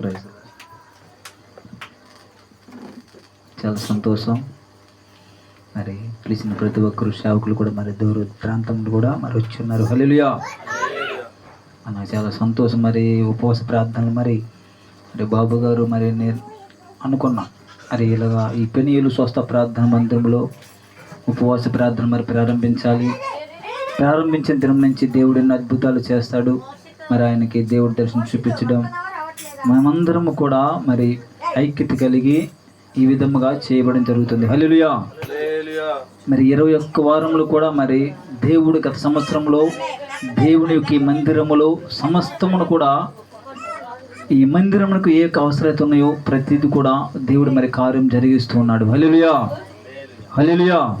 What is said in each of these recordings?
Praise. చాలా సంతోషం. మరి పిలిచిన ప్రతి ఒక్కరు సేవకులు కూడా మరి దూర ప్రాంతంలో కూడా మరి వచ్చి ఉన్నారు హల్లెలూయా. నాకు చాలా సంతోషం మరి ఉపవాస ప్రార్థనలు మరి. మరి బాబు గారు మరి నేను అనుకున్నా. మరి ఇలాగా ఈ పెనియలు స్వస్థ ప్రార్థన మందిరంలో ఉపవాస ప్రార్థన మరి ప్రారంభించాలి. ప్రారంభించిన దినం నుంచి దేవుడిని అద్భుతాలు చేస్తాడు. మరి ఆయనకి దేవుడి దర్శనం చూపించడం మనమందరము కూడా మరి ఐక్యత కలిగి ఈ విధముగా చేయబడం జరుగుతుంది. హల్లెలూయా. మరి ఇరవై ఒక్క వారంలో కూడా మరి దేవుడు గత సంవత్సరంలో దేవుని యొక్క ఈ మందిరములో సమస్తమును కూడా ఈ మందిరమునకు ఏ యొక్క అవసరత ఉన్నాయో ప్రతిదీ కూడా దేవుడు మరి కార్యం జరిగిస్తూ ఉన్నాడు. హల్లెలూయా. హల్లెలూయా.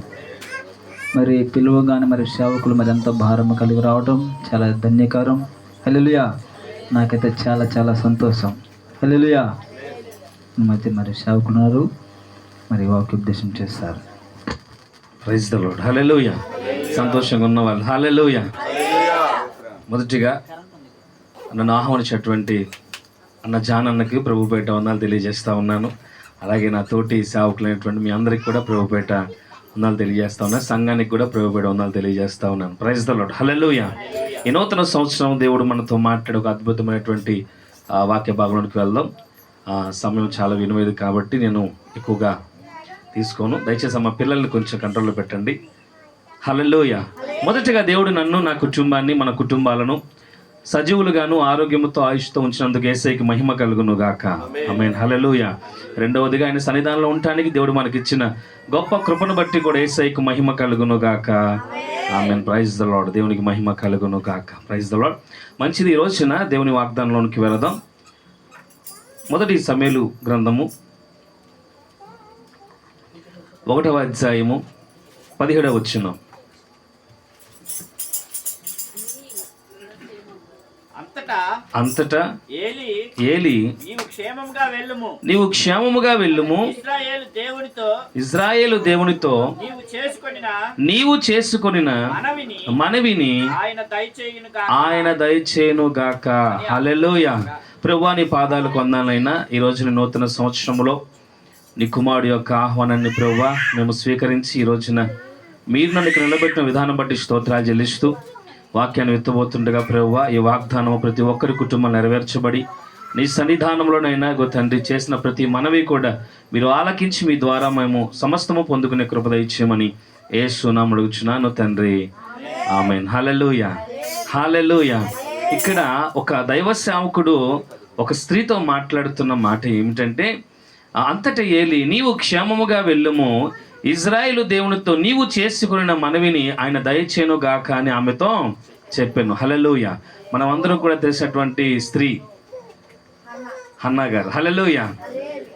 మరి పిలువగానే మరి సేవకులు మరి ఎంత భారం కలిగి రావడం చాలా ధన్యకరం. హల్లెలూయా. నాకైతే చాలా చాలా సంతోషం. హల్లెలూయా. ఈ మధ్య మరి సేవకులు మరి వాక్యోపదేశం చేస్తారు. ప్రైజ్ ద లోడ్ హల్లెలూయ సంతోషంగా ఉన్న వాళ్ళు. హల్లెలూయ మొదటిగా నన్ను ఆహ్వానించినటువంటి అన్న జానన్నకి ప్రభుపేట వందలు తెలియజేస్తా ఉన్నాను. అలాగే నా తోటి సేవకులైనటువంటి మీ అందరికి కూడా ప్రభుపేట వందలు తెలియజేస్తా ఉన్నాను సంఘానికి కూడా ప్రభుపేట వందలు తెలియజేస్తా ఉన్నాను ప్రైజ్ ద లోడ్ హల్లెలూయ ఈ నూతన సంవత్సరం దేవుడు మనతో మాట్లాడే ఒక అద్భుతమైనటువంటి వాక్య భాగంలోకి వెళ్దాం. ఆ, సమయం చాలా విలువైనది కాబట్టి నేను ఎక్కువగా తీసుకోను. దయచేసి మా పిల్లల్ని కొంచెం కంట్రోల్లో పెట్టండి. హల్లెలూయ మొదటగా దేవుడు నన్ను నా కుటుంబాన్ని మన కుటుంబాలను సజీవులుగాను ఆరోగ్యముతో ఆయుష్తో ఉంచినందుకు ఏసైకి మహిమ కలుగును గాక. ఆమేన్ హల్లెలూయ రెండవదిగా ఆయన సన్నిధానంలో ఉండటానికి దేవుడు మనకిచ్చిన గొప్ప కృపను బట్టి కూడా ఏసైకి మహిమ కలుగును గాక ఆమెన్ ప్రైజ్ ద లాడ్ దేవునికి మహిమ కలుగును గాక ప్రైజ్ ద లాడ్ మంచిది ఈ రోజున దేవుని వాగ్దానంలోనికి వెళదాం. మొదటి సమేలు గ్రంథము ఒకటవ అధ్యాయము పదిహేడవ వచ్చిన అంతటా ఏలి నీవు క్షేమముగా వెళ్ళుము. ఇజ్రాయేలు దేవునితో నీవు చేసుకొనిన చేసుకొనిన మనవిని ఆయన దయచేయును గాక. హల్లెలూయ. ప్రభువా నీ పాదాలు కొందానైనా ఈ రోజున నూతన సంవత్సరంలో నీ కుమారుడు యొక్క ఆహ్వానాన్ని ప్రభువా మేము స్వీకరించి ఈ రోజున మీరు నన్ను ఇక్కడ నిలబెట్టిన విధానం బట్టి స్తోత్రాలు చెల్లిస్తూ వాక్యాన్ని విత్తబోతుండగా ప్రభువ ఈ వాగ్దానం ప్రతి ఒక్కరి కుటుంబం నెరవేర్చబడి నీ సన్నిధానంలోనైనా గో తండ్రి చేసిన ప్రతి మనవి కూడా మీరు ఆలకించి మీ ద్వారా మేము సమస్తము పొందుకునే కృపద ఇచ్చేయమని ఏ సునాము అడుగుచున్నాను తండ్రి. ఆమెన్. హాలెలుయ హాలెలుయ ఇక్కడ ఒక దైవ సేవకుడు ఒక స్త్రీతో మాట్లాడుతున్న మాట ఏమిటంటే అంతట ఏలి నీవు క్షేమముగా వెళ్ళుము ఇజ్రాయేలు దేవునితో నీవు చేసుకున్న మనవిని ఆయన దయచేను గాక అని ఆమెతో చెప్పాను. హలలోయ మనం అందరం కూడా తెలిసినటువంటి స్త్రీ హన్నా గారు హలలుయ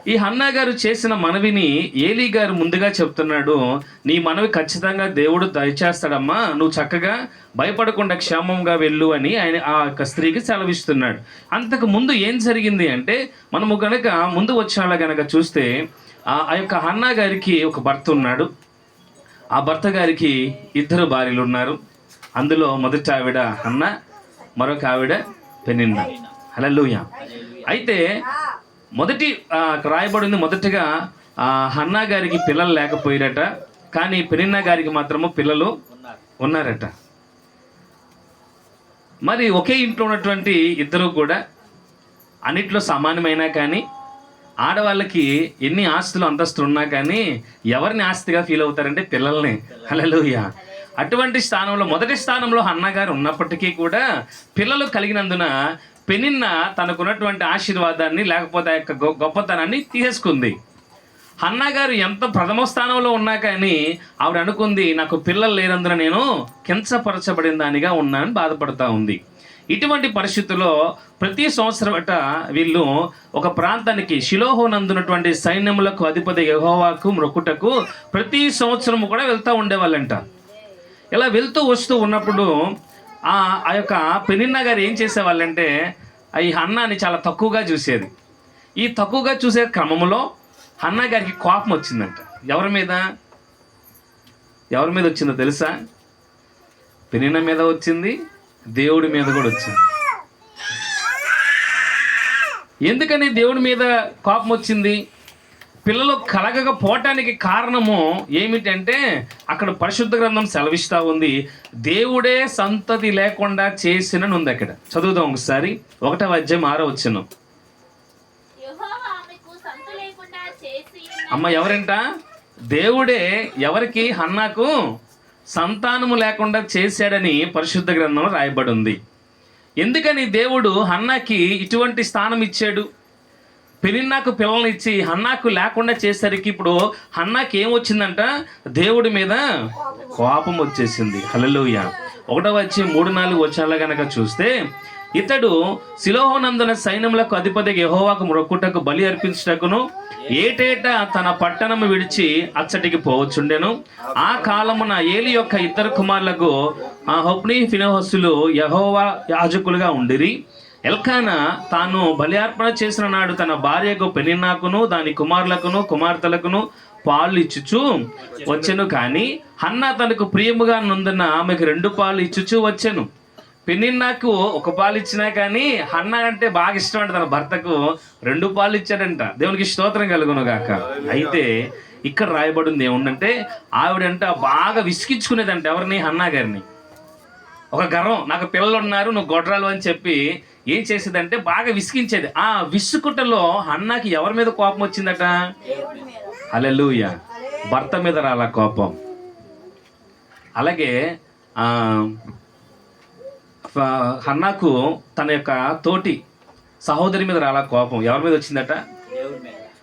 ఈ హన్నా గారు చేసిన మనవిని ఏలీ గారు ముందుగా చెప్తున్నాడు నీ మనవి ఖచ్చితంగా దేవుడు దయచేస్తాడమ్మా. నువ్వు చక్కగా భయపడకుండా క్షేమంగా వెళ్ళు అని ఆయన ఆ యొక్క స్త్రీకి సెలవిస్తున్నాడు. అంతకు ముందు ఏం జరిగింది అంటే మనము గనక ముందు వచ్చేలా గనక చూస్తే ఆ ఆ యొక్క హన్నా గారికి ఒక భర్త ఉన్నాడు. ఆ భర్త గారికి ఇద్దరు భార్యలు ఉన్నారు. అందులో మొదటి ఆవిడ అన్న మరొక ఆవిడ పెనిన్న. హలలుయ అయితే మొదటి రాయబడింది మొదటగా ఆ, హన్నా గారికి పిల్లలు లేకపోయారట. కానీ పెనిన్న గారికి మాత్రము పిల్లలు ఉన్నారట. మరి ఒకే ఇంట్లో ఉన్నటువంటి ఇద్దరు కూడా అన్నిట్లో సమానమైనా కానీ ఆడవాళ్ళకి ఎన్ని ఆస్తులు అంతస్తులు ఉన్నా కానీ ఎవరిని ఆస్తిగా ఫీల్ అవుతారంటే పిల్లల్ని. హలలుయ అటువంటి స్థానంలో మొదటి స్థానంలో అన్నగారు ఉన్నప్పటికీ కూడా పిల్లలు కలిగినందున పెనిన్న తనకున్నటువంటి ఆశీర్వాదాన్ని లేకపోతే ఆ యొక్క గొ- గొప్పతనాన్ని తీసేసుకుంది. అన్నగారు ఎంత ప్రథమ స్థానంలో ఉన్నా కానీ ఆవిడ అనుకుంది నాకు పిల్లలు లేనందున నేను కించపరచబడిన దానిగా ఉన్నానని బాధపడుతూ ఉంది. ఇటువంటి పరిస్థితుల్లో ప్రతి సంవత్సరం అట వీళ్ళు ఒక ప్రాంతానికి శిలోహో నందునటువంటి సైన్యములకు అధిపతి యహోవాకు మొక్కుటకు ప్రతి సంవత్సరం కూడా వెళ్తూ ఉండేవాళ్ళంట. ఇలా వెళ్తూ వస్తూ ఉన్నప్పుడు ఆ ఆ యొక్క పెనిన్న గారు ఏం చేసేవాళ్ళంటే ఆ ఈ హన్నాని చాలా తక్కువగా చూసేది. ఈ తక్కువగా చూసే క్రమంలో అన్న గారికి కోపం వచ్చిందంట. ఎవరి మీద? ఎవరి మీద వచ్చిందో తెలుసా? పెనిన్న మీద వచ్చింది దేవుడి మీద కూడా వచ్చింది ఎందుకని దేవుడి మీద కోపం వచ్చింది? పిల్లలు కలగకపోవటానికి కారణము ఏమిటంటే అక్కడ పరిశుద్ధ గ్రంథం సెలవిస్తూ ఉంది దేవుడే సంతతి లేకుండా చేసిన ఉంది అక్కడ. చదువుదాం ఒకసారి. ఒకటో అధ్యాయం ఆరో వచ్చును. అమ్మ ఎవరంట? దేవుడే ఎవరికి? హన్నాకు సంతానము లేకుండా చేశాడని పరిశుద్ధ గ్రంథంలో రాయబడి ఉంది ఎందుకని దేవుడు హన్నాకి ఇటువంటి స్థానం ఇచ్చాడు? పెనిన్నాకు పిల్లల్ని ఇచ్చి హన్నాకు లేకుండా చేసరికి ఇప్పుడు హన్నాకి ఏం వచ్చిందంట దేవుడి మీద కోపం వచ్చేసింది. హలలుయ ఒకటో వచ్చి మూడు నాలుగు వచ్చాల కనుక చూస్తే ఇతడు శిలోహోనందున సైన్యములకు అధిపతి యహోవాకు మొక్కుటకు బలి అర్పించుటకును ఏటేటా తన పట్టణము విడిచి అచ్చటికి పోవచ్చుండెను. ఆ కాలమున ఏలి యొక్క ఇద్దరు కుమారులకు ఆ హొప్ని ఫినోహస్సులు యహోవా యాజకులుగా ఉండిరి. ఎల్కానా తాను బలి అర్పణ చేసిన నాడు తన భార్యకు పెనిన్నాకును దాని కుమారులకును కుమార్తెలకును పాలు ఇచ్చుచు వచ్చెను. కానీ హన్న తనకు ప్రియముగా నుందిన ఆమెకు రెండు పాలు ఇచ్చుచు వచ్చెను. పెనిన్నాకు ఒక పాలు ఇచ్చినా కానీ హన్నా అంటే బాగా ఇష్టం అంట తన భర్తకు. రెండు పాలు ఇచ్చాడంట. దేవునికి స్తోత్రం కలుగును గాక అయితే ఇక్కడ రాయబడింది ఏముందంటే ఆవిడంట బాగా విసిగించుకునేదంట ఎవరిని? హన్నా గారిని. ఒక గర్వం. నాకు పిల్లలు ఉన్నారు నువ్వు గొడ్రాలు అని చెప్పి ఏం చేసేదంటే బాగా విసిగించేది. ఆ విసుకుటలో అన్నాకి ఎవరి మీద కోపం వచ్చిందట? అలెలుయ భర్త మీద రాలా కోపం. అలాగే హన్నాకు తన యొక్క తోటి సహోదరి మీద రాలా కోపం. ఎవరి మీద వచ్చిందట?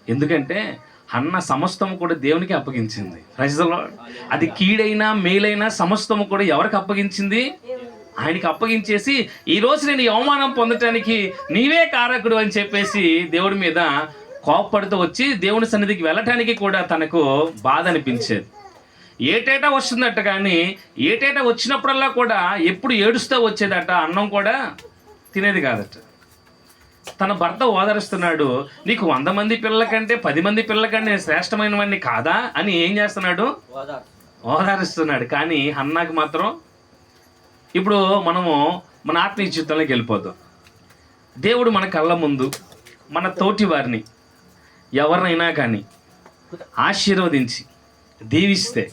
ఎందుకంటే అన్న సమస్తము కూడా దేవునికి అప్పగించింది. Lord. అది కీడైనా మేలైనా సమస్తము కూడా ఎవరికి అప్పగించింది? ఆయనకి అప్పగించేసి ఈ రోజు నేను ఈ అవమానం పొందటానికి నీవే కారకుడు అని చెప్పేసి దేవుడి మీద కోప్పడుతూ వచ్చి దేవుని సన్నిధికి వెళ్ళటానికి కూడా తనకు బాధ అనిపించేది. ఏటేటా వస్తుందట కానీ ఏటేటా వచ్చినప్పుడల్లా కూడా ఎప్పుడు ఏడుస్తూ వచ్చేదట అన్నం కూడా తినేది కాదట. తన భర్త ఓదరుస్తున్నాడు నీకు వంద మంది పిల్లల కంటే పది మంది పిల్లల కంటే శ్రేష్టమైనవన్నీ కాదా అని ఏం చేస్తున్నాడు? ఓదారుస్తున్నాడు. కానీ అన్నాకి మాత్రం ఇప్పుడు మనము మన ఆత్మీయ జీవితంలోకి వెళ్ళిపోతాం. దేవుడు మన కళ్ళ ముందు మన తోటి వారిని ఎవరినైనా కానీ ఆశీర్వదించి దీవిస్తే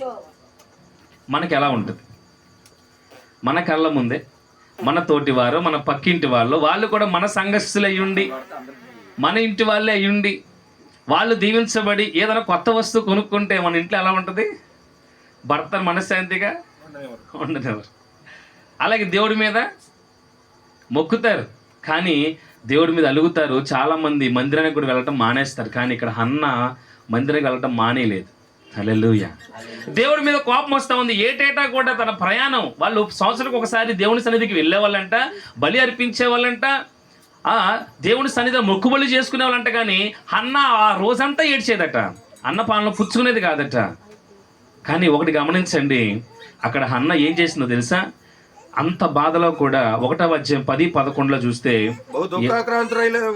మనకి ఎలా ఉంటుంది? మన కళ్ళ ముందే మన తోటి వారు మన పక్కింటి వాళ్ళు వాళ్ళు కూడా మన సంఘస్థులు అయ్యుండి మన ఇంటి వాళ్ళే అయ్యుండి వాళ్ళు దీవించబడి ఏదైనా కొత్త వస్తువు కొనుక్కుంటే మన ఇంట్లో ఎలా ఉంటుంది? భర్త మనశ్శాంతిగా ఉండనివ్వరు. అలాగే దేవుడి మీద మొక్కుతారు. కానీ దేవుడి మీద అలుగుతారు. చాలామంది మందిరానికి కూడా వెళ్ళటం మానేస్తారు. కానీ ఇక్కడ అన్న మందిరానికి వెళ్ళటం మానేయలేదు. హల్లెలూయ. దేవుడి మీద కోపం వస్తా ఉంది. ఏటేటా కూడా తన ప్రయాణం? వాళ్ళు సంవత్సరానికి ఒకసారి దేవుని సన్నిధికి వెళ్ళే వాళ్ళంట బలి అర్పించే వాళ్ళంట ఆ దేవుని సన్నిధిలో మొక్కుబలి చేసుకునే వాళ్ళంట కానీ అన్న ఆ రోజంతా ఏడ్చేదట. అన్న పాలన పుచ్చుకునేది కాదట. కానీ ఒకటి గమనించండి. అక్కడ హన్న ఏం చేసిందో తెలుసా? అంత బాధలో కూడా ఒకటవ అధ్యాయం పది పదకొండులో చూస్తే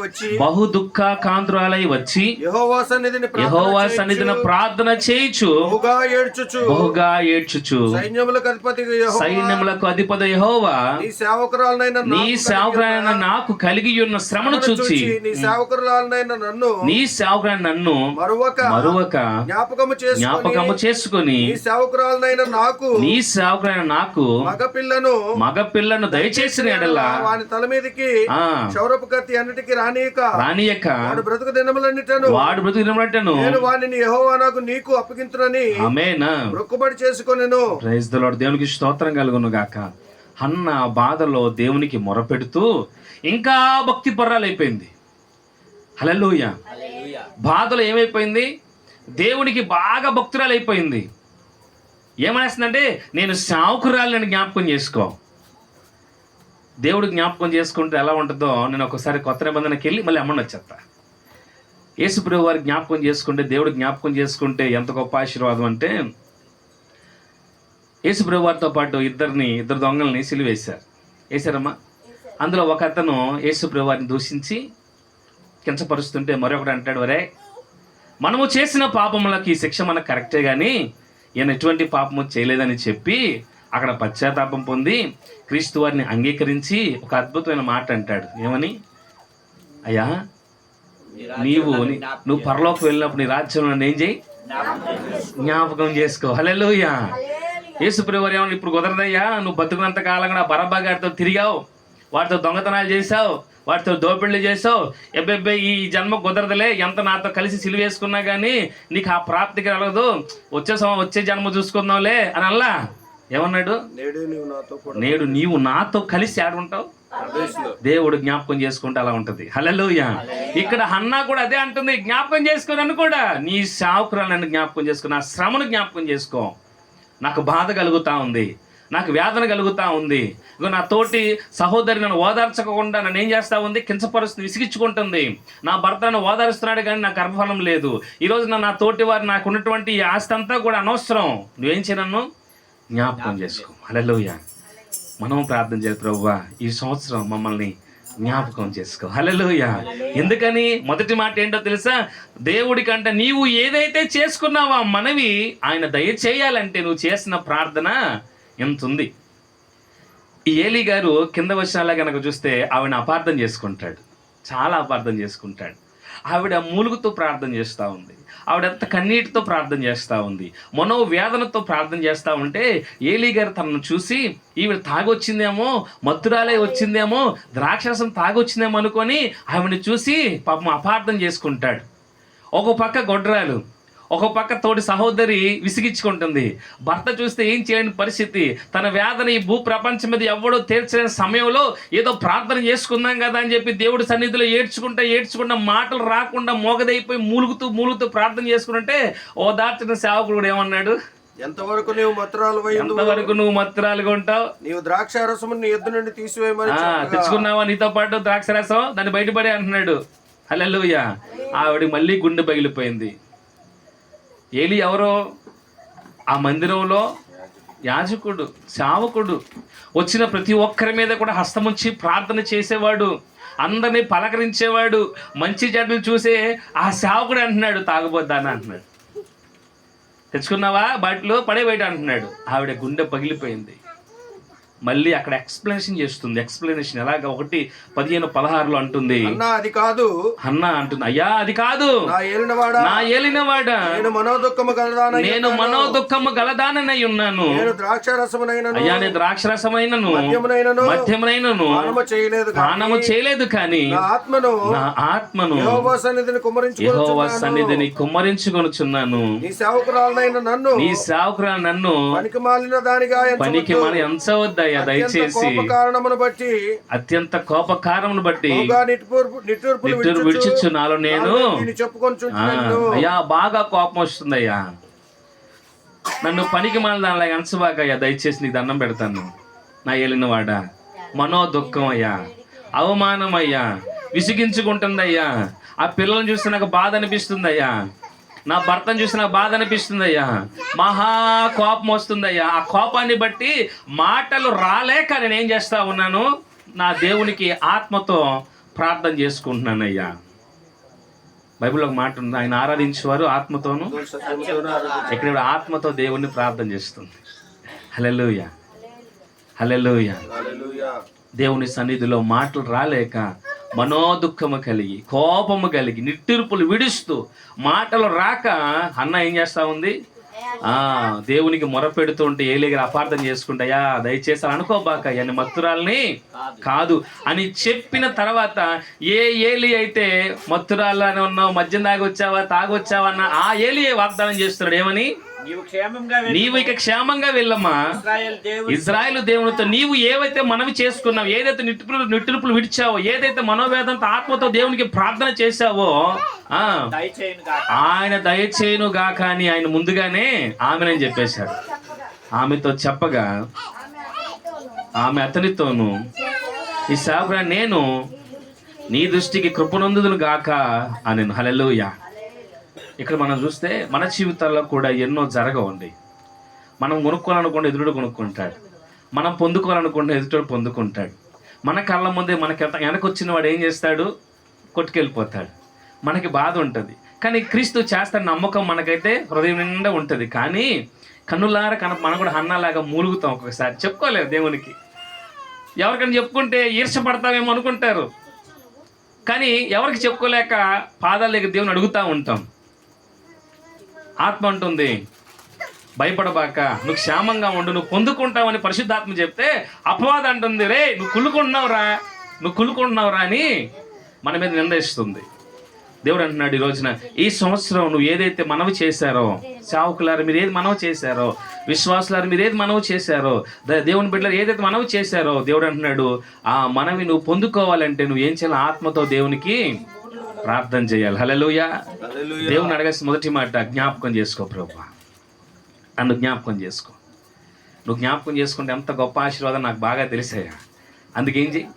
వచ్చి బహు దుఃఖ కాంతురాలై వచ్చి యెహోవా సన్నిధిని ప్రార్థన యహోవా చేయించు, సన్నిధిన ప్రార్థన చేయుచు. బహుగా ఏడ్చుచు. సైన్యములకు అధిపతి యెహోవా. నీ సేవకురాలనైన నీ నాకు కలిగి ఉన్న శ్రమను చూచి. నీ సేవకురాలనైన నన్ను నీ సేవకులైన నన్ను మరువక మరువక జ్ఞాపకము చేసుకొని జ్ఞాపకము చేసుకొని నీ సేవకురాలనైన నాకు నీ సేవకులైన నాకు మగపిల్లను మగ పిల్లను దయచేసిన ఎడలా వాని తల మీదకి క్షౌరపు కత్తి అన్నిటికీ రానియక. రానియక. వాడు బ్రతుకు దినములన్నిటను. వాడు బ్రతుకున్నట్టను నేను వానిని యెహోవా నాకు నీకు అప్పగించునని ఆమేనా. మొక్కుబడి చేసుకొనెను. ప్రైజ్ ద లార్డ్ దేవునికి స్తోత్రం కలుగును గాక. అన్న బాధలో దేవునికి మొరపెడుతూ ఇంకా భక్తి పర్రాలైపోయింది హల్లెలూయా. హల్లెలూయా. బాధలో ఏమైపోయింది? దేవునికి బాగా భక్తురాలైపోయింది. ఏమనేస్తుందంటే నేను సావుకురాలని జ్ఞాపకం చేసుకో. దేవుడు జ్ఞాపకం చేసుకుంటే ఎలా ఉంటుందో నేను ఒకసారి కొత్త నిబంధనకి వెళ్ళి మళ్ళీ అమ్మని వచ్చేస్తా. యేసుప్రభు వారి జ్ఞాపకం చేసుకుంటే దేవుడు జ్ఞాపకం చేసుకుంటే ఎంత గొప్ప ఆశీర్వాదం అంటే యేసుప్రభు వారితో పాటు ఇద్దరిని ఇద్దరు దొంగల్ని సిలివేశారు. వేశారమ్మా? అందులో ఒక అతను యేసుప్రభు వారిని దూషించి కించపరుస్తుంటే మరొకడు అంటాడు వరే మనము చేసిన పాపములకి ఈ శిక్ష మనకు కరెక్టే కానీ ఈయన ఎటువంటి పాపము చేయలేదని చెప్పి అక్కడ పశ్చాత్తాపం పొంది క్రీస్తు వారిని అంగీకరించి ఒక అద్భుతమైన మాట అంటాడు. ఏమని? అయ్యా నీవు నువ్వు పరలోకి వెళ్ళినప్పుడు నీ రాజ్యంలో నన్ను ఏం చేయి? జ్ఞాపకం చేసుకో. హల్లెలూయా. యేసుప్రభు ఏమన్నా ఇప్పుడు కుదరదయ్యా నువ్వు బతుకున్నంత కాలం కూడా బరబ్బా గారితో తిరిగావు. వాటితో దొంగతనాలు చేసావు వాటితో దోపిళ్ళు చేసావు ఎబ్బెబ్బే ఈ జన్మ కుదరదులే. ఎంత నాతో కలిసి సిలువేసుకున్నా కానీ నీకు ఆ ప్రాప్తికి కలగదు వచ్చే సం- వచ్చే జన్మ చూసుకుందాంలే అని అల్లా ఏమన్నాడు? నేడే నీవు నాతో కూడా నేడు నీవు నాతో కలిసి ఆడుంటావు దేవుడు జ్ఞాపకం చేసుకుంటే అలా ఉంటది. హల్లెలూయా. ఇక్కడ హన్నా కూడా అదే అంటుంది. జ్ఞాపకం చేసుకున్నాను కూడా. నీ సావుకురాలను జ్ఞాపకం చేసుకో. నా శ్రమను జ్ఞాపకం చేసుకో. నాకు బాధ కలుగుతా ఉంది. నాకు వేదన కలుగుతా ఉంది. ఇగో నా తోటి సహోదరి నన్ను ఓదార్చకుండా నన్ను ఏం చేస్తా ఉంది? కించపరుస్తుంది విసిగించుకుంటుంది. నా భర్త నన్ను ఓదారుస్తున్నాడు కానీ నాకు గర్భఫలం లేదు. ఈరోజు నా తోటి వారు నాకు ఉన్నటువంటి ఆస్తి అంతా కూడా అనవసరం. నువ్వేం చేయనన్ను? జ్ఞాపకం చేసుకో. హల్లెలూయా. మనం ప్రార్థన చేయాలి ప్రభువా ఈ సంవత్సరం మమ్మల్ని జ్ఞాపకం చేసుకో. హల్లెలూయా. ఎందుకని? మొదటి మాట ఏంటో తెలుసా? దేవుడి కంటే నీవు ఏదైతే చేసుకున్నావో ఆ మనవి ఆయన దయచేయాలంటే నువ్వు చేసిన ప్రార్థన ఎంత ఉంది ఈ ఏలి గారు కింద వచ్చినలా కనుక చూస్తే ఆవిడ అపార్థం చేసుకుంటాడు. చాలా అపార్థం చేసుకుంటాడు. ఆవిడ మూలుగుతో ప్రార్థన చేస్తూ ఉంది. ఆవిడంత కన్నీటితో ప్రార్థన చేస్తూ ఉంది. మనోవేదనతో ప్రార్థన చేస్తూ ఉంటే ఏలీ గారు తనను చూసి ఈవిడ తాగొచ్చిందేమో మత్తురాలే వచ్చిందేమో ద్రాక్షరసం తాగొచ్చిందేమో అనుకొని ఆవిడని చూసి పాపం అపార్థం చేసుకుంటాడు. ఒక పక్క గొడ్రాలు ఒక పక్క తోటి సహోదరి విసిగించుకుంటుంది. భర్త చూస్తే ఏం చేయని పరిస్థితి? తన వేదన ఈ భూ ప్రపంచం మీద ఎవడో తీర్చలేని సమయంలో ఏదో ప్రార్థన చేసుకుందాం కదా అని చెప్పి దేవుడి సన్నిధిలో ఏడ్చుకుంటా ఏడ్చుకుంటా మాటలు రాకుండా మోగదైపోయి మూలుగుతూ మూలుగుతూ ప్రార్థన చేసుకుంటే ఓ దాచిన సేవకుడు కూడా ఏమన్నాడు? ఎంతవరకు నీవు మత్రాలు ఎంతవరకు నువ్వు మత్తురాలుగా ఉంటావు? నీవు ద్రాక్ష రసము నీ ఎద్దు నుండి తీసివేయమని తెచ్చుకున్నావా నీతో పాటు ద్రాక్షరసం? దాన్ని బయటపడే అంటున్నాడు. హల్లెలూయా. ఆవిడ మళ్ళీ గుండె పగిలిపోయింది. ఏలి ఎవరో? ఆ మందిరంలో యాజకుడు సేవకుడు వచ్చిన ప్రతి ఒక్కరి మీద కూడా హస్తముంచి ప్రార్థన చేసేవాడు అందరినీ పలకరించేవాడు మంచి చెడ్డలు చూసే ఆ సేవకుడు అంటున్నాడు తాగబోద్దాన అంటున్నాడు. తెచ్చుకున్నావా? బాటిలో పడే బయట అంటున్నాడు. ఆవిడ గుండె పగిలిపోయింది. మళ్ళీ అక్కడ ఎక్స్ప్లెనేషన్ చేస్తుంది. ఎక్స్ప్లెనేషన్ ఎలాగ? ఒకటి పదిహేను పదహారులో అంటుంది. అన్నా అది కాదు. అన్న అంటుంది. అయ్యా అది కాదు. నా ఏలినవాడా? నా ఏలినవాడ? నేను మనోదుఖము గలదాన నేను మనోదుఖము గలదాననై ఉన్నాను. నేను ద్రాక్ష రసమునైనను అయ్యా నేను ద్రాక్షరసమైనను. మద్యమునైనను. మధ్యమైనను పానము చేయలేదు కానీ పానము చేయలేదు కానీ నా ఆత్మను నా ఆత్మను యెహోవా సన్నిధిని యెహోవా కుమ్మరించుకొనుచున్నాను సన్నిధిని కుమ్మరించుకొనుచున్నాను. నీ సేవకురాలనైన నన్ను నీ సేవకురా నన్ను పనికి మాలిన దానిగా పనికి మన ఎంచవద్దయ్యా దయచేసి కోప కారణమును బట్టి అత్యంత కోపకారమును బట్టి బహుగా నిట్టూర్పు విడిచిచ్చు నాలో నేను. అయ్యా బాగా కోపం వస్తుందయ్యా. నన్ను పనికి మాల దానిలా ఎంచబాకయ్యా దయచేసి నీకు దండం పెడతాను. నా ఏలినవాడా మనో దుఃఖం అయ్యా అవమానం అయ్యా విసిగించుకుంటుందయ్యా. ఆ పిల్లల్ని చూస్తే నాకు బాధ అనిపిస్తుందయ్యా. నా భర్తను చూసి నాకు బాధ అనిపిస్తుందయ్యా. మహా కోపం వస్తుందయ్యా. ఆ కోపాన్ని బట్టి మాటలు రాలేక నేను ఏం చేస్తా ఉన్నాను? నా దేవునికి ఆత్మతో ప్రార్థన చేసుకుంటున్నానయ్యా. బైబిల్లో ఒక మాట ఉంది ఆయన ఆరాధించేవారు ఆత్మతోను ఇక్కడ ఆత్మతో దేవుణ్ణి ప్రార్థన చేస్తుంది. హలెలుయ హలెలుయ దేవుని సన్నిధిలో మాటలు రాలేక మనోదుఖము కలిగి కోపము కలిగి నిట్టిరుపులు విడుస్తూ మాటలు రాక అన్న ఏం చేస్తా ఉంది? ఆ దేవునికి మొరపెడుతూ ఉంటే ఏలిగా అపార్థం చేసుకుంటాయా దయచేసి అనుకోబాక అని మత్తురాల్ని కాదు అని చెప్పిన తర్వాత ఏ ఏలి అయితే మత్తురాలని ఉన్నావు మద్యం తాగొచ్చావా తాగొచ్చావా అన్న ఆ ఏలి వాగ్దానం చేస్తున్నాడు. ఏమని? నీవు ఇక క్షేమంగా వెళ్ళమ్మా. ఇజ్రాయెల్ దేవునితో నీవు ఏవైతే మనవి చేసుకున్నావు ఏదైతే నిట్టుపులు నిట్టుపులు విడిచావో ఏదైతే మనోవేదంతో ఆత్మతో దేవునికి ప్రార్థన చేశావో ఆయన దయచేయును గాక అని ఆయన ముందుగానే ఆమెనని చెప్పేశాడు. ఆమెతో చెప్పగా ఆమె అతనితోను ఈ సేవకుడు నేను నీ దృష్టికి కృపనందుదును గాక అని హలెలుయా ఇక్కడ మనం చూస్తే మన జీవితాల్లో కూడా ఎన్నో జరగవండి. మనం కొనుక్కోవాలనుకుంటే ఎదురుడు కొనుక్కుంటాడు. మనం పొందుకోవాలనుకుంటే ఎదుటోడు పొందుకుంటాడు. మన కళ్ళ ముందే మనకి వెనక వచ్చిన వాడు ఏం చేస్తాడు? కొట్టుకెళ్ళిపోతాడు. మనకి బాధ ఉంటుంది. కానీ క్రీస్తు చేస్తాడు నమ్మకం మనకైతే హృదయం నిండా ఉంటుంది. కానీ కన్నులార కన మనం కూడా హన్నాలాగా మూలుగుతాం ఒక్కొక్కసారి చెప్పుకోలేదు దేవునికి. ఎవరికైనా చెప్పుకుంటే ఈర్షపడతామేమో అనుకుంటారు. కానీ ఎవరికి చెప్పుకోలేక పాదాల దగ్గర దేవుని అడుగుతూ ఉంటాం. ఆత్మ అంటుంది. భయపడబాక నువ్వు క్షేమంగా ఉండు నువ్వు పొందుకుంటావని పరిశుద్ధాత్మ చెప్తే అపవాదం అంటుంది. రే నువ్వు కుళ్ళుకుంటున్నావురా నువ్వు కుళ్ళుకుంటున్నావురా అని మన మీద నిందిస్తుంది. దేవుడు అంటున్నాడు ఈ రోజున ఈ సంవత్సరం నువ్వు ఏదైతే మనవి చేశారో సేవకులారు మీరు ఏది మనవి చేశారో విశ్వాసులారు మీరు ఏది మనవి చేశారో దేవుని బిడ్డలు ఏదైతే మనవి చేశారో దేవుడు అంటున్నాడు ఆ మనవి నువ్వు పొందుకోవాలంటే నువ్వు ఏం చేయాలి? ఆత్మతో దేవునికి ప్రార్థన చేయాలి. హల్లెలూయా. దేవుని అడగాల్సిన మొదటి మాట జ్ఞాపకం చేసుకో ప్రభు. నన్ను జ్ఞాపకం చేసుకో. నువ్వు జ్ఞాపకం చేసుకుంటే ఎంత గొప్ప ఆశీర్వాదం నాకు బాగా తెలిసాయా. అందుకేం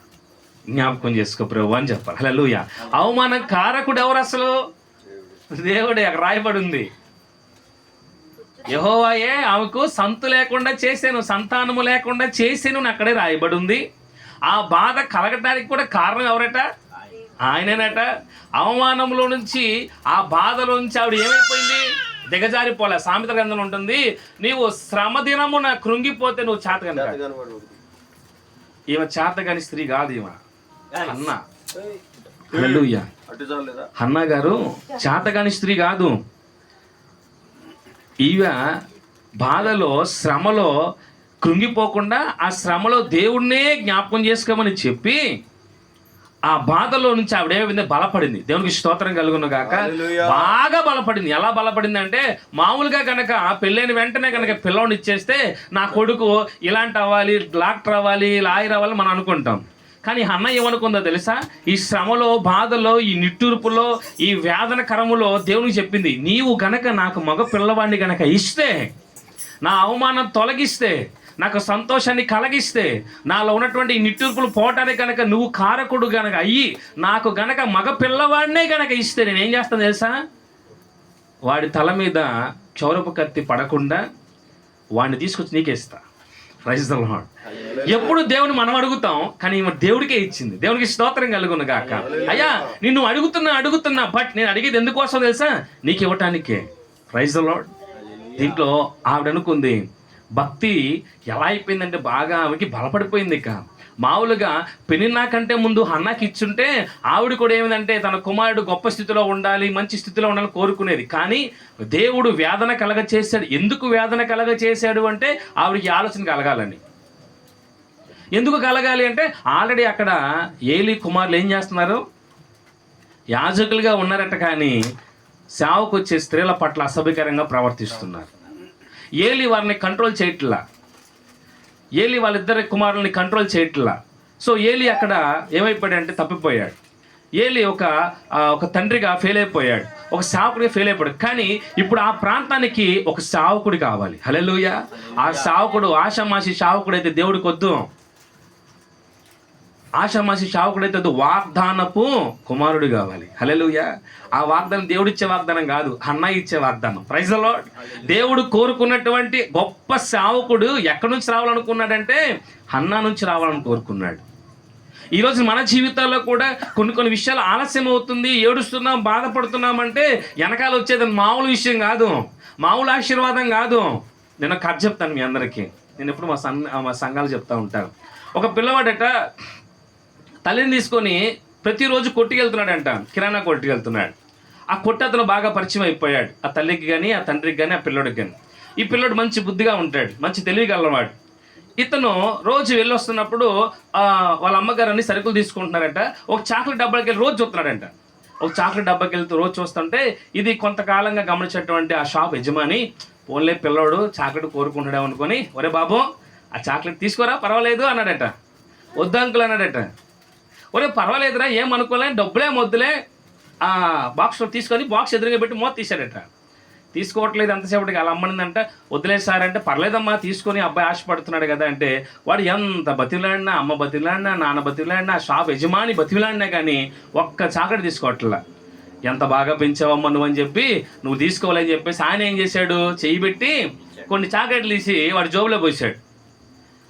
జ్ఞాపకం చేసుకో ప్రభు అని చెప్పాలి. హల్లెలూయా. అవమానం కారకుడు ఎవరు అసలు? దేవుడే అక్కడ రాయబడి ఉంది యహోవాయే ఆమెకు సంతు లేకుండా చేశాను సంతానము లేకుండా చేశాను అని అక్కడే రాయబడి ఉంది ఆ బాధ కలగటానికి కూడా కారణం ఎవరట? ఆయనేనట అవమానంలో నుంచి ఆ బాధలో నుంచి ఆవిడ ఏమైపోయింది? దిగజారిపోలే. సామెత గ్రంథం ఉంటుంది నీవు శ్రమ దినమున కృంగిపోతే నువ్వు చేతగని ఈమె చేతగాని స్త్రీ కాదు ఈమె. అన్న. హన్నా గారు చేతగాని స్త్రీ కాదు. ఈమె బాధలో శ్రమలో కృంగిపోకుండా ఆ శ్రమలో దేవుణ్ణే జ్ఞాపకం చేసుకోమని చెప్పి ఆ బాధలో నుంచి ఆవిడ ఏమైంది? బలపడింది. దేవునికి స్తోత్రం కలుగును గాక. బాగా బలపడింది. ఎలా బలపడింది అంటే మామూలుగా కనుక పెళ్ళైన వెంటనే కనుక పిల్లోని ఇచ్చేస్తే నా కొడుకు ఇలాంటి అవ్వాలి డాక్టర్ అవ్వాలి లాయర్ అవ్వాలి మనం అనుకుంటాం. కానీ అన్న ఏమనుకుందో తెలుసా? ఈ శ్రమలో బాధలో ఈ నిట్టూర్పులో ఈ వేదన కరములో దేవునికి చెప్పింది నీవు గనక నాకు మగ పిల్లవాడిని గనక ఇస్తే నా అవమానం తొలగిస్తే నాకు సంతోషాన్ని కలిగిస్తే నాలో ఉన్నటువంటి నిట్టూర్పులు పోవటానికి గనక నువ్వు కారకుడు గనక అయ్యి నాకు గనక మగ పిల్లవాడినే గనక ఇస్తే నేను ఏం చేస్తాను తెలుసా? వాడి తల మీద చౌరపు కత్తి పడకుండా వాడిని తీసుకొచ్చి నీకే ఇస్తా ప్రైజ్ ద ఎప్పుడు దేవుని మనం అడుగుతాం కానీ దేవుడికే ఇచ్చింది. దేవునికి స్తోత్రం కలుగును గాక. అయ్యా నిన్ను అడుగుతున్నా అడుగుతున్నా బట్ నేను అడిగేది ఎందుకోసం తెలుసా? నీకు ఇవ్వటానికే. ప్రైజ్ ద లార్డ్ దీంట్లో ఆవిడ అనుకుంది భక్తి ఎలా అయిపోయిందంటే బాగా ఆమెకి బలపడిపోయింది ఇక. మామూలుగా పెనిన్నా కంటే ముందు హన్నాకి ఇచ్చుంటే ఆవిడ కూడా ఏమిటంటే తన కుమారుడు గొప్ప స్థితిలో ఉండాలి మంచి స్థితిలో ఉండాలని కోరుకునేది. కానీ దేవుడు వేదన కలగ చేశాడు. ఎందుకు వేదన కలగ చేశాడు అంటే ఆవిడకి ఆలోచన కలగాలని. ఎందుకు కలగాలి అంటే ఆల్రెడీ అక్కడ ఏలి కుమారులు ఏం చేస్తున్నారు? యాజకులుగా ఉన్నారట కానీ సేవకు వచ్చే స్త్రీల పట్ల అసభ్యకరంగా ప్రవర్తిస్తున్నారు. ఏలి వారిని కంట్రోల్ చేయట్లా. ఏలి వాళ్ళిద్దరి కుమారుల్ని కంట్రోల్ చేయట్లా. సో ఏలి అక్కడ ఏమైపోయాడంటే తప్పిపోయాడు. ఏలి ఒక ఒక తండ్రిగా ఫెయిల్ అయిపోయాడు. ఒక సావకుడిగా ఫెయిల్ అయిపోయాడు. కానీ ఇప్పుడు ఆ ప్రాంతానికి ఒక సావకుడు కావాలి. హల్లెలూయా. ఆ సావకుడు ఆషామాషి సావకుడు అయితే దేవుడికి వద్దు. ఆషామాషి శావకుడైతే వాగ్దానపు కుమారుడు కావాలి. హల్లెలూయా. ఆ వాగ్దానం దేవుడిచ్చే వాగ్దానం కాదు అన్న ఇచ్చే వాగ్దానం. ప్రైజ్ లార్డ్ దేవుడు కోరుకున్నటువంటి గొప్ప సేవకుడు ఎక్కడి నుంచి రావాలనుకున్నాడంటే హన్నా నుంచి రావాలని కోరుకున్నాడు. ఈరోజు మన జీవితాల్లో కూడా కొన్ని కొన్ని విషయాలు ఆలస్యం అవుతుంది ఏడుస్తున్నాం బాధపడుతున్నాం అంటే వెనకాల వచ్చేది మామూలు విషయం కాదు మామూలు ఆశీర్వాదం కాదు. నేను కథ చెప్తాను మీ అందరికీ. నేను ఎప్పుడు మా సంఘ మా సంఘాలు చెప్తా ఉంటాను. ఒక పిల్లవాడట తల్లిని తీసుకొని ప్రతిరోజు కొట్టుకెళ్తున్నాడంట. కిరాణా కొట్టుకెళ్తున్నాడు. ఆ కొట్టు అతను బాగా పరిచయం అయిపోయాడు. ఆ తల్లికి కానీ ఆ తండ్రికి కానీ ఆ పిల్లోడికి కానీ ఈ పిల్లోడు మంచి బుద్ధిగా ఉంటాడు. మంచి తెలివిగలవాడు ఇతను రోజు వెళ్ళొస్తున్నప్పుడు వాళ్ళ అమ్మగారు అన్ని సరుకులు తీసుకుంటున్నారంట. ఒక చాక్లెట్ డబ్బాకి వెళ్ళి రోజు చూస్తున్నాడంట. ఒక చాక్లెట్ డబ్బాకి వెళ్తూ రోజు చూస్తుంటే ఇది కొంతకాలంగా గమనించేటువంటి ఆ షాప్ యజమాని ఓన్లే పిల్లోడు చాక్లెట్ కోరుకుంటాడు అనుకొని ఒరే బాబు ఆ చాక్లెట్ తీసుకోరా పర్వాలేదు అన్నాడట. వద్దు అంకుల్ అన్నాడట. ఒరే పర్వాలేదురా ఏం డబ్బులే మొద్దులే. ఆ బాక్స్లో తీసుకొని బాక్స్ ఎదురుగా పెట్టి మోత తీశాడట. తీసుకోవట్లేదు ఎంతసేపటికి అలా అమ్మనిందంట. వదిలేసారంటే పర్లేదమ్మా తీసుకొని అబ్బాయి ఆశపడుతున్నాడు కదా అంటే వాడు ఎంత బతిలాడినా అమ్మ బతిలాడినా నాన్న బతిలాడినా షాప్ యజమాని బతిలాడినా కానీ ఒక్క చాకటి తీసుకోవట్లా. ఎంత బాగా పెంచావమ్మా నువ్వు అని చెప్పి నువ్వు తీసుకోవాలని చెప్పేసి ఆయన ఏం చేశాడు? చెయ్యి పెట్టి కొన్ని చాకెట్లు తీసి వాడు జోబులో పోసాడు.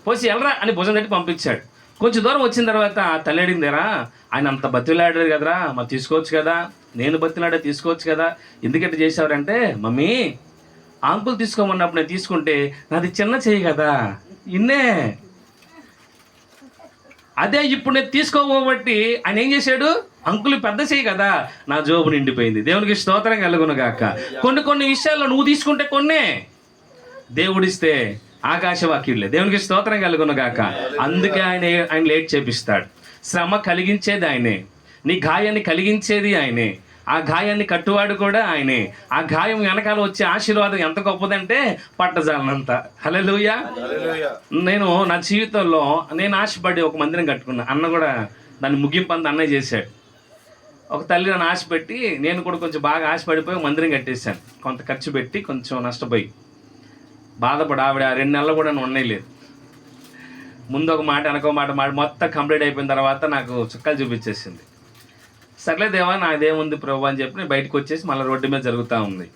పోసి ఎల్రా అని భుజం తట్టి పంపించాడు. కొంచెం దూరం వచ్చిన తర్వాత తల్లి అడిగిందిరా ఆయన అంత బతిలాడారు కదరా మరి తీసుకోవచ్చు కదా. నేను బతిలాడే తీసుకోవచ్చు కదా. ఎందుకంటే చేసేవారంటే మమ్మీ ఆంకులు తీసుకోమన్నప్పుడు నేను తీసుకుంటే నాది చిన్న చెయ్యి కదా. ఇన్నే. అదే ఇప్పుడు నేను తీసుకోబోబట్టి ఆయన ఏం చేశాడు? అంకులు పెద్ద చేయి కదా. నా జోబు నిండిపోయింది. దేవునికి స్తోత్రం కలుగును గాక. కొన్ని కొన్ని విషయాల్లో నువ్వు తీసుకుంటే కొన్నే. దేవుడిస్తే ఆకాశవాక్యులే. దేవునికి స్తోత్రం కలుగును గాక. అందుకే ఆయన ఆయన లేట్ చేపిస్తాడు. శ్రమ కలిగించేది ఆయనే. నీ గాయాన్ని కలిగించేది ఆయనే. ఆ గాయాన్ని కట్టువాడు కూడా ఆయనే. ఆ గాయం వెనకాల వచ్చే ఆశీర్వాదం ఎంత గొప్పదంటే పట్టజాలనంత. హల్లెలూయా. నేను నా జీవితంలో నేను ఆశపడి ఒక మందిరం కట్టుకున్నా. అన్న కూడా దాన్ని ముగింపు అంతా అన్నయ్య చేశాడు. ఒక తల్లి నన్ను ఆశ పెట్టి నేను కూడా కొంచెం బాగా ఆశపడిపోయి మందిరం కట్టేశాను. కొంత ఖర్చు పెట్టి కొంచెం నష్టపోయి. బాధపడు ఆవిడ ఆ రెండు నెలలు కూడా నన్ను ఉండలేదు ముందు ఒక మాట వెనక మాట మాట మొత్తం కంప్లీట్ అయిపోయిన తర్వాత నాకు చుక్కలు చూపించేసింది. సర్లే దేవా నాదేముంది ప్రభు అని చెప్పి నేను బయటకు వచ్చేసి మళ్ళీ రోడ్డు మీద జరుగుతూ ఉంది.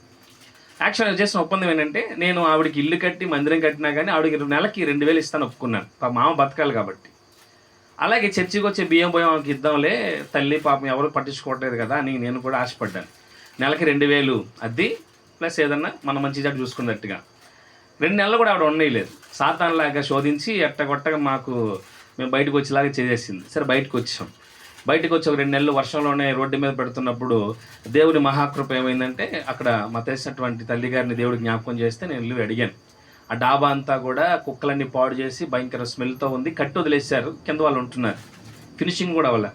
యాక్చువల్గా చేసిన ఒప్పందం ఏంటంటే నేను ఆవిడకి ఇల్లు కట్టి మందిరం కట్టినా కానీ ఆవిడకి నెలకి రెండు వేలు ఇస్తాను ఒప్పుకున్నాను. పాపం మామ బతకాలి కాబట్టి. అలాగే చర్చికి వచ్చే బియ్యం పోయి ఆమెకి ఇద్దాంలే తల్లి పాపం ఎవరు పట్టించుకోవట్లేదు కదా అని నేను కూడా ఆశపడ్డాను. నెలకి రెండు వేలు అది ప్లస్ ఏదన్నా మనం మంచి చెడు చూసుకున్నట్టుగా. రెండు నెలలు కూడా ఆవిడ ఉండలేదు సాతాన్లాగా శోధించి ఎట్టగొట్టగా మాకు మేము బయటకు వచ్చేలాగా చేసేసింది. సరే బయటకు వచ్చాం. బయటకు వచ్చి ఒక రెండు నెలలు వర్షంలోనే రోడ్డు మీద పెడుతున్నప్పుడు దేవుడి మహాకృప ఏమైందంటే అక్కడ మా తెలిసినటువంటి తల్లి గారిని దేవుడు జ్ఞాపకం చేస్తే నేను వెళ్ళి అడిగాను. ఆ డాబా అంతా కూడా కుక్కలన్నీ పాడు చేసి భయంకర స్మెల్తో ఉంది. కట్టి వదిలేశారు. కింద వాళ్ళు ఉంటున్నారు. ఫినిషింగ్ కూడా వాళ్ళ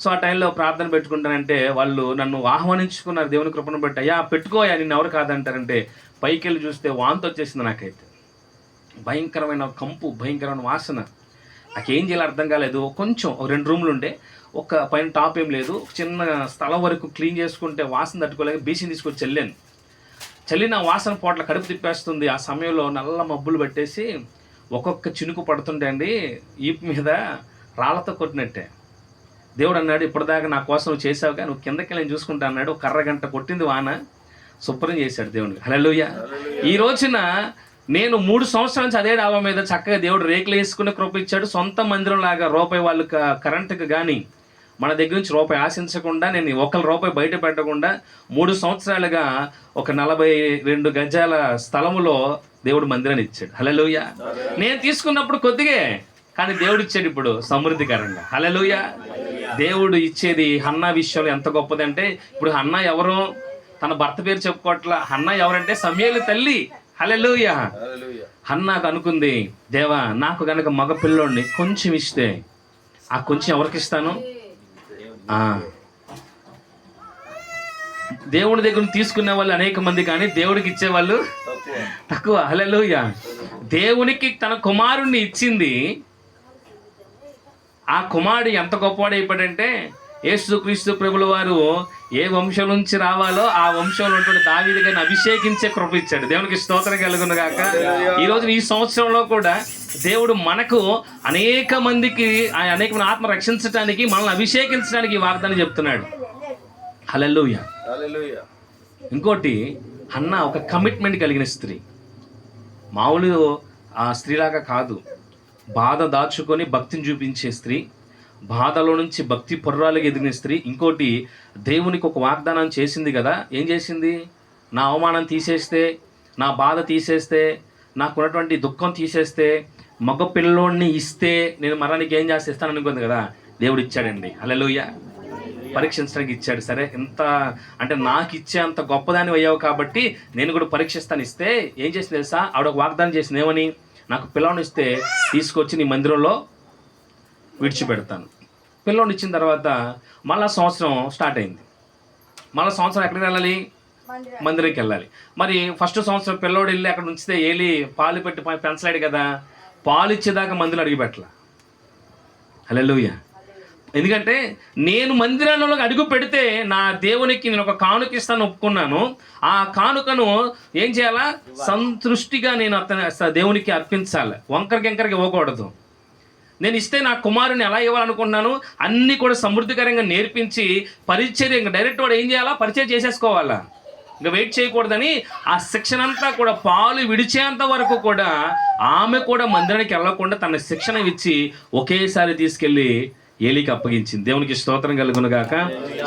సో ఆ టైంలో ప్రార్థన పెట్టుకుంటానంటే వాళ్ళు నన్ను ఆహ్వానించుకున్నారు దేవుని కృపను బట్టి. అయ్యా పెట్టుకోయా నిన్ను ఎవరు కాదంటారంటే పైకి వెళ్ళి చూస్తే వాంతి వచ్చేసింది నాకైతే. భయంకరమైన కంపు భయంకరమైన వాసన. నాకేం చేయాలో అర్థం కాలేదు. కొంచెం రెండు రూమ్లు ఉండే. ఒక పైన టాప్ ఏం లేదు. చిన్న స్థలం వరకు క్లీన్ చేసుకుంటే వాసన తట్టుకోలేక బీసీని తీసుకొచ్చి వెళ్ళాను చల్లిన వాసన పోట్ల కడుపు తిప్పేస్తుంది. ఆ సమయంలో నల్ల మబ్బులు పెట్టేసి ఒక్కొక్క చినుకు పడుతుంటే అండి ఈపు మీద రాళ్ళతో కొట్టినట్టే. దేవుడు అన్నాడు ఇప్పటిదాకా నా కోసం నువ్వు చేసావుగా నువ్వు కిందకి నేను చూసుకుంటా అన్నాడు. ఒక కర్ర గంట కొట్టింది వాన. శుభ్రం చేశాడు దేవుడికి హలోయ ఈ రోజున నేను మూడు సంవత్సరాల నుంచి అదే డాబా మీద చక్కగా దేవుడు రేకులు వేసుకుని కృప ఇచ్చాడు సొంత మందిరం లాగా రూపాయి వాళ్ళు క- కరెంటుకి కానీ మన దగ్గర నుంచి రూపాయి ఆశించకుండా నేను ఒకళ్ళ రూపాయి బయట పెట్టకుండా మూడు సంవత్సరాలుగా ఒక నలభై రెండు గజాల స్థలములో దేవుడు మందిరాన్ని ఇచ్చాడు. హలలుయ నేను తీసుకున్నప్పుడు కొద్దిగే కానీ దేవుడు ఇచ్చాడు ఇప్పుడు సమృద్ధికరంగా. హలలుయ దేవుడు ఇచ్చేది హన్నా విషయంలో ఎంత గొప్పదంటే ఇప్పుడు హన్నా ఎవరు తన భర్త పేరు చెప్పుకోవట్ల. హన్నా ఎవరంటే సమయలు తల్లి. హలలుయ హన్నాకు అనుకుంది దేవా నాకు గనక మగ పిల్లోడిని కొంచెం ఇస్తే ఆ కొంచెం ఎవరికి ఇస్తాను? ఆ. దేవుడి దగ్గర తీసుకునే వాళ్ళు అనేక మంది కానీ దేవుడికి ఇచ్చే వాళ్ళు తక్కువ. హలలుయ దేవునికి తన కుమారుణ్ణి ఇచ్చింది. ఆ కుమారుడు ఎంత గొప్పవాడైపోయాడంటే యేసుక్రీస్తు ప్రభుల వారు ఏ వంశం నుంచి రావాలో ఆ వంశంలో ఉన్నటువంటి దావీదు గారిని అభిషేకించే కృప ఇచ్చాడు దేవునికి స్తోత్రం కలుగును గాక. ఈ రోజు ఈ సంవత్సరంలో కూడా దేవుడు మనకు అనేక మందికి అనేక మంది ఆత్మ రక్షించడానికి మనల్ని అభిషేకించడానికి ఈ వాగ్దానం చెప్తున్నాడు. హల్లెలూయా. ఇంకోటి అన్న ఒక కమిట్మెంట్ కలిగిన స్త్రీ. మామూలు ఆ స్త్రీలాగా కాదు. బాధ దాచుకొని భక్తిని చూపించే స్త్రీ. బాధలో నుంచి భక్తి పొర్రాలుగా ఎదిగిన స్త్రీ ఇంకోటి దేవునికి ఒక వాగ్దానం చేసింది కదా. ఏం చేసింది? నా అవమానం తీసేస్తే నా బాధ తీసేస్తే నాకున్నటువంటి దుఃఖం తీసేస్తే మగ పిల్లోడిని ఇస్తే నేను మరణానికి ఏం చేసేస్తాను అనుకుంది కదా. దేవుడు ఇచ్చాడండి. హల్లెలూయా. పరీక్షించడానికి ఇచ్చాడు. సరే ఎంత అంటే నాకు ఇచ్చే అంత గొప్పదాని అయ్యావు కాబట్టి నేను కూడా పరీక్షిస్తాను. ఇస్తే ఏం చేసింది తెలుసా? ఆవిడ ఒక వాగ్దానం చేసింది. ఏమని? నాకు పిల్లవాడిని ఇస్తే తీసుకొచ్చి నీ మందిరంలో విడిచిపెడతాను. పిల్లోని ఇచ్చిన తర్వాత మళ్ళా సంవత్సరం స్టార్ట్ అయింది. మళ్ళీ సంవత్సరం ఎక్కడికి వెళ్ళాలి? మందిరంకి వెళ్ళాలి. మరి ఫస్ట్ సంవత్సరం పిల్లోడు వెళ్ళి అక్కడ ఉంచితే ఏలి పాలు పెట్టి పెంచలేడు కదా. పాలు ఇచ్చేదాకా మందులు అడిగి పెట్టాల. హల్లెలూయా. ఎందుకంటే నేను మందిరంలోకి అడుగు పెడితే నా దేవునికి నేను ఒక కానుక ఇస్తాను ఒప్పుకున్నాను. ఆ కానుకను ఏం చేయాలా? సంతృష్టిగా నేను అతని దేవునికి అర్పించాలి. వంకరకి ఎంకరకి ఇవ్వకూడదు. నేను ఇస్తే నా కుమారుని ఎలా ఇవ్వాలనుకుంటున్నాను? అన్నీ కూడా సమృద్ధికరంగా నేర్పించి పరిచర్య ఇంకా డైరెక్ట్ వాడు ఏం చేయాలా? పరిచయం చేసేసుకోవాలా? ఇంకా వెయిట్ చేయకూడదని ఆ శిక్షణ అంతా కూడా పాలు విడిచేంత వరకు కూడా ఆమె కూడా మందిరానికి వెళ్ళకుండా తన శిక్షణ ఇచ్చి ఒకేసారి తీసుకెళ్ళి ఏలికి అప్పగించింది. దేవునికి స్తోత్రం కలుగునగాక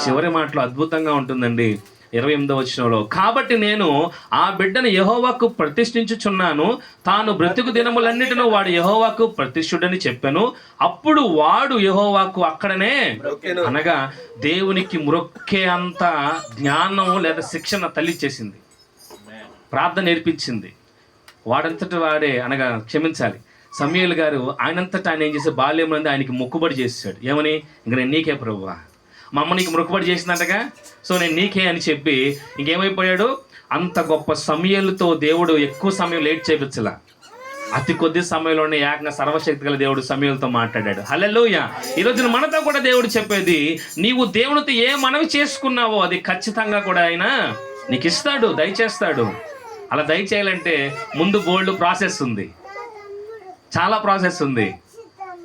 చివరి మాటలు అద్భుతంగా ఉంటుందండి. ఇరవై ఎనిమిదో వచనంలో కాబట్టి నేను ఆ బిడ్డను యహోవాకు ప్రతిష్ఠించుచున్నాను. తాను బ్రతుకు దినములన్నిటిను వాడు యహోవాకు ప్రతిష్ఠుడని చెప్పాను. అప్పుడు వాడు యహోవాకు అక్కడనే. అనగా దేవునికి మ్రొక్కే అంత జ్ఞానం లేదా శిక్షణ తల్లి చేసింది ప్రార్థన నేర్పించింది. వాడంతటి వాడే అనగా క్షమించాలి. సమీయులు గారు ఆయనంతటా ఆయన ఏం చేసే బాల్యం నుండి ఆయనకి మొక్కుబడి చేసాడు ఏమని? ఇంక నేను నీకే ప్రభువా. మా అమ్మ నీకు మొక్కుబడి చేసిందంటగా? సో నేను నీకే అని చెప్పి ఇంకేమైపోయాడు? అంత గొప్ప సమయాలతో దేవుడు ఎక్కువ సమయం లేట్ చేపించలా. అతి కొద్ది సమయంలోనే ఏకంగా సర్వశక్తి గల దేవుడు సమయంతో మాట్లాడాడు. హలెలుయ ఈ రోజున మనతో కూడా దేవుడు చెప్పేది నీవు దేవునితో ఏ మనవి చేసుకున్నావో అది ఖచ్చితంగా కూడా ఆయన నీకు ఇస్తాడు దయచేస్తాడు. అలా దయచేయాలంటే ముందు బోల్డ్ ప్రాసెస్ ఉంది. చాలా ప్రాసెస్ ఉంది.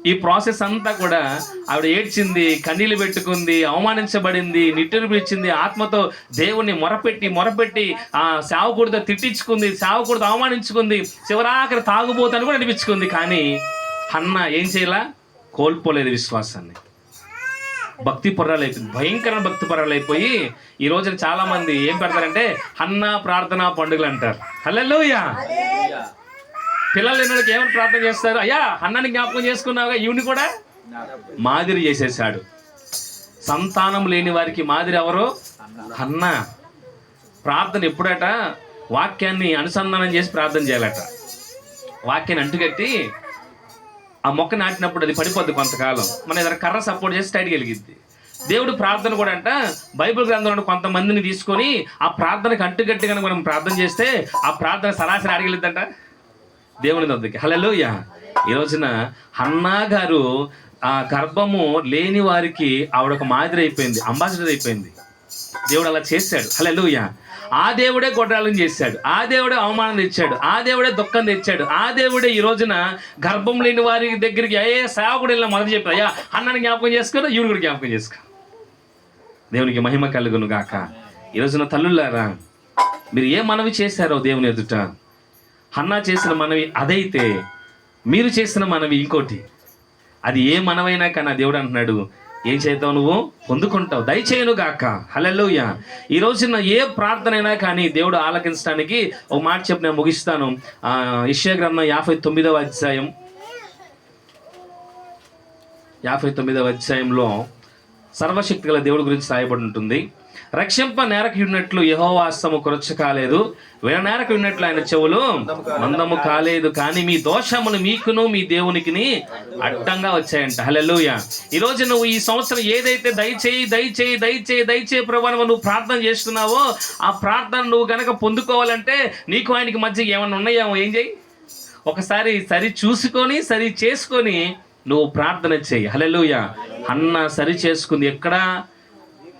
ఈ ప్రాసెస్ అంతా కూడా ఆవిడ ఏడ్చింది కన్నీళ్ళు పెట్టుకుంది అవమానించబడింది నిట్టూర్పిచ్చింది ఆత్మతో దేవుణ్ణి మొరపెట్టి మొరపెట్టి ఆ సేవకుడితో తిట్టించుకుంది సేవకుడితో అవమానించుకుంది చివరాఖరి తాగుబోతని కూడా అనిపించుకుంది. కానీ అన్న ఏం చేయాల? కోల్పోలేదు విశ్వాసాన్ని. భక్తి అయిపోయింది భయంకరమైన భక్తి అయిపోయి ఈ రోజున చాలా మంది ఏం పెడతారంటే అన్న ప్రార్థన పండుగలు అంటారు. హలో పిల్లలు ఎన్నోళ్ళకి ఏమని ప్రార్థన చేస్తారు? అయ్యా అన్నని జ్ఞాపకం చేసుకున్నావుగా? ఈవిని కూడా మాదిరి చేసేసాడు సంతానం లేని వారికి మాదిరి ఎవరు? అన్న. ప్రార్థన ఎప్పుడట? వాక్యాన్ని అనుసంధానం చేసి ప్రార్థన చేయాలట. వాక్యాన్ని అంటుకట్టి ఆ మొక్క నాటినప్పుడు అది పడిపోద్ది కొంతకాలం. మన ఏదైనా కర్ర సపోర్ట్ చేసి టైట్కి వెలిగిద్ది దేవుడు ప్రార్థన కూడా అంట బైబిల్ గ్రంథంలో కొంతమందిని తీసుకొని ఆ ప్రార్థనకు అంటుకట్టి కనుక మనం ప్రార్థన చేస్తే ఆ ప్రార్థన సరాసరి అడిగలిద్దంట దేవుని వద్దకి హలోయ ఈ రోజున హన్నా గారు ఆ గర్భము లేని వారికి ఆవిడ ఒక మాదిరి అయిపోయింది అంబాసిడర్ అయిపోయింది. దేవుడు అలా చేశాడు. హలోయ ఆ దేవుడే గొడ్రాలను చేశాడు. ఆ దేవుడే అవమానం తెచ్చాడు. ఆ దేవుడే దుఃఖం తెచ్చాడు. ఆ దేవుడే ఈ రోజున గర్భం లేని వారి దగ్గరికి అయ్యే సేవకుడు వెళ్ళిన మొదలు చెప్పాడు. అయ్యా అన్నని జ్ఞాపకం చేసుకోరు ఈవిడ కూడా జ్ఞాపకం చేసుకో. దేవునికి మహిమ కలుగును గాక. ఈ రోజున తల్లులారా మీరు ఏ మనవి చేశారో దేవుని ఎదుట? హన్నా చేసిన మనవి అదైతే మీరు చేసిన మనవి ఇంకోటి. అది ఏ మనవైనా కానీ ఆ దేవుడు అంటున్నాడు ఏం చేద్దావు నువ్వు? పొందుకుంటావు. దయచేయను గాక. హలెలుయ ఈ రోజున ఏ ప్రార్థన అయినా కానీ దేవుడు ఆలకించడానికి ఒక మాట చెప్పి నేను ముగిస్తాను. ఆ గ్రంథం యాభై తొమ్మిదవ అధ్యాయం. యాభై తొమ్మిదవ అధ్యాయంలో సర్వశక్తి గల దేవుడి గురించి సాయపడి ఉంటుంది. రక్షింప నేరకున్నట్లు యహోవాస్తము కురచ కాలేదు. వీళ్ళ నేరకు ఉన్నట్లు ఆయన చెవులు మందము కాలేదు. కానీ మీ దోషములు మీకును మీ దేవునికిని అడ్డంగా వచ్చాయంట. హలెలుయ ఈ రోజు నువ్వు ఈ సంవత్సరం ఏదైతే దయచేయి దయచేయి దయచేయి దయచేయి ప్రభు నువ్వు ప్రార్థన చేస్తున్నావో ఆ ప్రార్థన నువ్వు గనక పొందుకోవాలంటే నీకు ఆయనకి మధ్య ఏమన్నా ఉన్నాయేమో ఏం చేయి? ఒకసారి సరి చూసుకొని సరి చేసుకొని నువ్వు ప్రార్థన చేయి. హలెలుయ అన్న సరి చేసుకుంది. ఎక్కడా?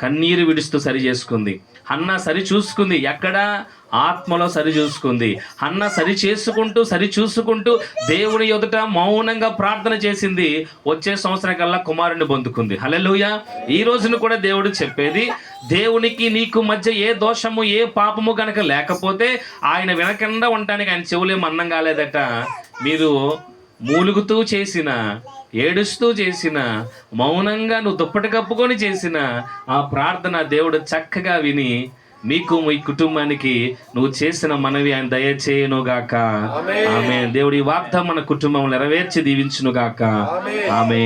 కన్నీరు విడుస్తూ సరి చేసుకుంది. అన్న సరి చూసుకుంది. ఎక్కడ? ఆత్మలో సరి చూసుకుంది. అన్న సరి చేసుకుంటూ సరి చూసుకుంటూ దేవుని ఎదుట మౌనంగా ప్రార్థన చేసింది. వచ్చే సంవత్సరం కల్లా కుమారుని పొందుకుంది. హలెలుయ ఈ రోజున కూడా దేవుడు చెప్పేది దేవునికి నీకు మధ్య ఏ దోషము ఏ పాపము గనక లేకపోతే ఆయన వినకుండా ఉండటానికి ఆయన చెవులేం అన్నం కాలేదట. మీరు మూలుగుతూ చేసిన ఏడుస్తూ చేసిన మౌనంగా నువ్వు దుప్పటి కప్పుకొని చేసిన ఆ ప్రార్థన దేవుడు చక్కగా విని మీకు మీ కుటుంబానికి నువ్వు చేసిన మనవి ఆయన దయచేయను గాక ఆమె దేవుడి వాగ్దానం మన కుటుంబం నెరవేర్చి దీవించును గాక ఆమె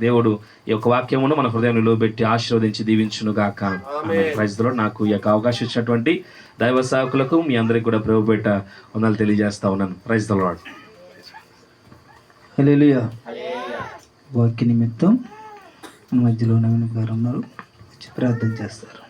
దేవుడు ఈ యొక్క వాక్యమును మన హృదయంలో పెట్టి ఆశీర్వదించి దీవించును గాక ప్రైజ్లో నాకు ఈ యొక్క అవకాశం ఇచ్చినటువంటి దైవ సాకులకు మీ అందరికి కూడా ప్రభుపేట వందలు తెలియజేస్తా ఉన్నాను. ప్రైజ్ హెలియా వాక్య నిమిత్తం మధ్యలో నవీన గారు ఉన్నారు. ప్రార్థన చేస్తారు.